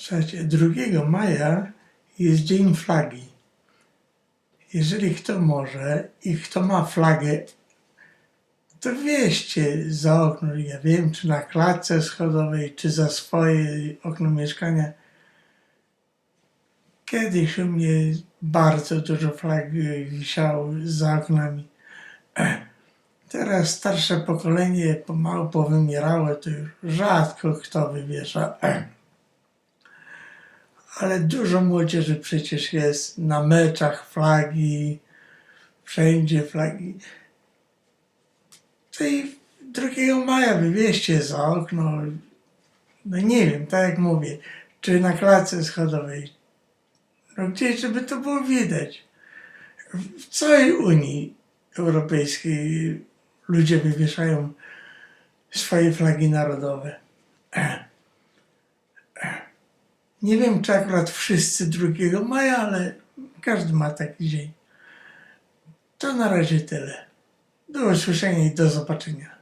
Słuchajcie, 2 maja jest Dzień Flagi. Jeżeli kto może i kto ma flagę, to wieście za okno. Ja wiem, czy na klatce schodowej, czy za swoje okno mieszkania. Kiedyś u mnie bardzo dużo flag wisiało za oknami. Teraz starsze pokolenie pomału powymierało, to już rzadko kto wywiesza. Ale dużo młodzieży przecież jest na meczach flagi, wszędzie flagi. I 2 maja wywieźcie za okno, no nie wiem, tak jak mówię, czy na klatce schodowej, no gdzieś, żeby to było widać. W całej Unii Europejskiej ludzie wywieszają swoje flagi narodowe. Nie wiem, czy akurat wszyscy 2 maja, ale każdy ma taki dzień. To na razie tyle. Do usłyszenia i do zobaczenia.